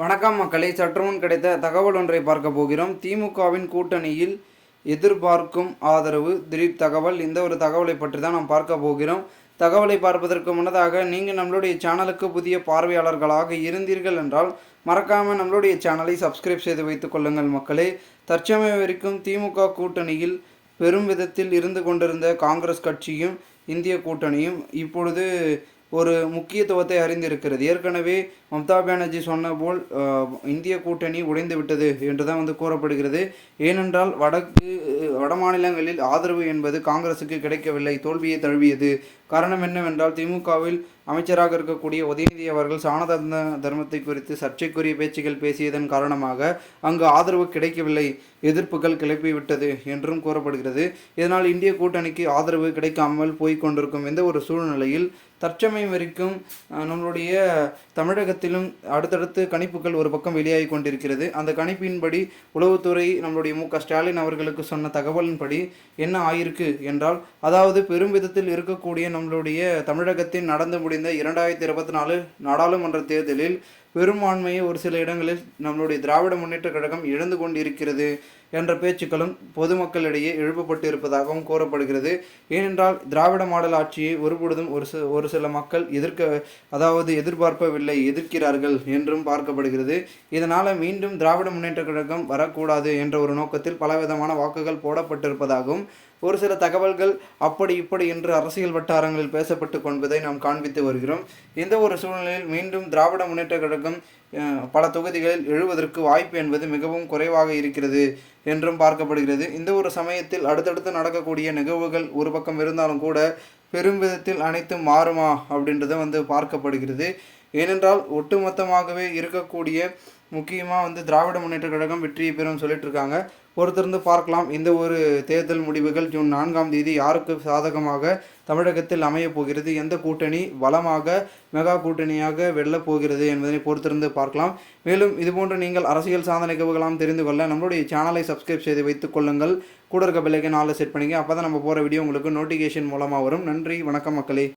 வணக்கம் மக்களை. சற்றுமுன் கிடைத்த தகவல் ஒன்றை பார்க்க போகிறோம். திமுகவின் கூட்டணியில் எதிர்பார்க்கும் ஆதரவு திடீர் தகவல் இந்த ஒரு தகவலை பற்றி தான் நாம் பார்க்க போகிறோம். தகவலை பார்ப்பதற்கு முன்னதாக நீங்கள் நம்மளுடைய சேனலுக்கு புதிய பார்வையாளர்களாக இருந்தீர்கள் என்றால் மறக்காமல் நம்மளுடைய சேனலை சப்ஸ்கிரைப் செய்து வைத்துக் கொள்ளுங்கள் மக்களே. தற்சமயம் வரைக்கும் திமுக கூட்டணியில் பெரும் விதத்தில் இருந்து கொண்டிருந்த காங்கிரஸ் கட்சியும் இந்திய கூட்டணியும் இப்பொழுது ஒரு முக்கியத்துவத்தை அறிந்திருக்கிறது. ஏற்கனவே மம்தா பானர்ஜி சொன்ன போல் இந்திய கூட்டணி உடைந்து விட்டது என்று தான் வந்து கூறப்படுகிறது. ஏனென்றால் வடக்கு வட மாநிலங்களில் ஆதரவு என்பது காங்கிரசுக்கு கிடைக்கவில்லை தோல்வியை தழுவியது. காரணம் என்னவென்றால் திமுகவில் அமைச்சராக இருக்கக்கூடிய உதயநிதி அவர்கள் சாணதர்ம தர்மத்தை குறித்து சர்ச்சைக்குரிய பேச்சுகள் பேசியதன் காரணமாக அங்கு ஆதரவு கிடைக்கவில்லை. எதிர்ப்புகள் கிளப்பிவிட்டது என்றும் கூறப்படுகிறது. இதனால் இந்திய கூட்டணிக்கு ஆதரவு கிடைக்காமல் போய் கொண்டிருக்கும் எந்த ஒரு சூழ்நிலையில் தற்சமயம் வரைக்கும் நம்மளுடைய தமிழகத்திலும் அடுத்தடுத்து கணிப்புகள் ஒரு பக்கம் வெளியாகி கொண்டிருக்கிறது. அந்த கணிப்பின்படி உளவுத்துறை நம்மளுடைய மு. க. ஸ்டாலின் அவர்களுக்கு சொன்ன தகவலின்படி என்ன ஆயிருக்கு என்றால் அதாவது பெரும் விதத்தில் இருக்கக்கூடிய நம்மளுடைய தமிழகத்தின் நடந்து முடிந்த இரண்டாயிரத்தி இருபத்தி நாலு நாடாளுமன்ற தேர்தலில் பெரும்பான்மையை ஒரு சில இடங்களில் நம்மளுடைய திராவிட முன்னேற்றக் கழகம் இழந்து கொண்டிருக்கிறது என்ற பேச்சுக்களும் பொதுமக்களிடையே எழுப்பப்பட்டு இருப்பதாகவும் கூறப்படுகிறது. ஏனென்றால் திராவிட மாடல் ஆட்சியை ஒருபொழுதும் ஒரு சில ஒரு சில மக்கள் எதிர்க்க அதாவது எதிர்பார்ப்பவில்லை எதிர்க்கிறார்கள் என்றும் பார்க்கப்படுகிறது. இதனால் மீண்டும் திராவிட முன்னேற்றக் கழகம் வரக்கூடாது என்ற ஒரு நோக்கத்தில் பலவிதமான வாக்குகள் போடப்பட்டிருப்பதாகவும் ஒரு சில தகவல்கள் அப்படி இப்படி என்று அரசியல் வட்டாரங்களில் பேசப்பட்டு கொள்வதை நாம் காண்பித்து வருகிறோம். இந்த ஒரு சூழ்நிலையில் மீண்டும் திராவிட முன்னேற்றக் கழகம் அஹ், பல தொகுதிகளில் எழுவதற்கு வாய்ப்பு என்பது மிகவும் குறைவாக இருக்கிறது என்றும் பார்க்கப்படுகிறது. இந்த ஒரு சமயத்தில் அடுத்தடுத்து நடக்கக்கூடிய நிகழ்வுகள் ஒரு பக்கம் இருந்தாலும் கூட பெரும் விதத்தில் அனைத்தும் மாறுமா அப்படின்றத வந்து பார்க்கப்படுகிறது. ஏனென்றால் ஒட்டுமொத்தமாகவே இருக்கக்கூடிய முக்கியமாக வந்து திராவிட முன்னேற்ற கழகம் வெற்றியை பெறும் சொல்லிட்டு இருக்காங்க பொறுத்திருந்து பார்க்கலாம். இந்த ஒரு தேர்தல் முடிவுகள் ஜூன் நான்காம் தேதி யாருக்கு சாதகமாக தமிழகத்தில் அமையப் போகிறது? எந்த கூட்டணி வளமாக மெகா கூட்டணியாக வெல்லப் போகிறது என்பதனை பொறுத்திருந்து பார்க்கலாம். மேலும் இதுபோன்று நீங்கள் அரசியல் சாதனை நிகழ்வுகளாம் தெரிந்து கொள்ள நம்மளுடைய சேனலை சப்ஸ்கிரைப் செய்து வைத்துக் கொள்ளுங்கள். கூட இருக்க பிள்ளைக்கு நாளில் செட் பண்ணிங்க அப்போ தான் நம்ம போகிற வீடியோ உங்களுக்கு நோட்டிஃபிகேஷன் மூலமாக வரும். நன்றி. வணக்கம் மக்களே.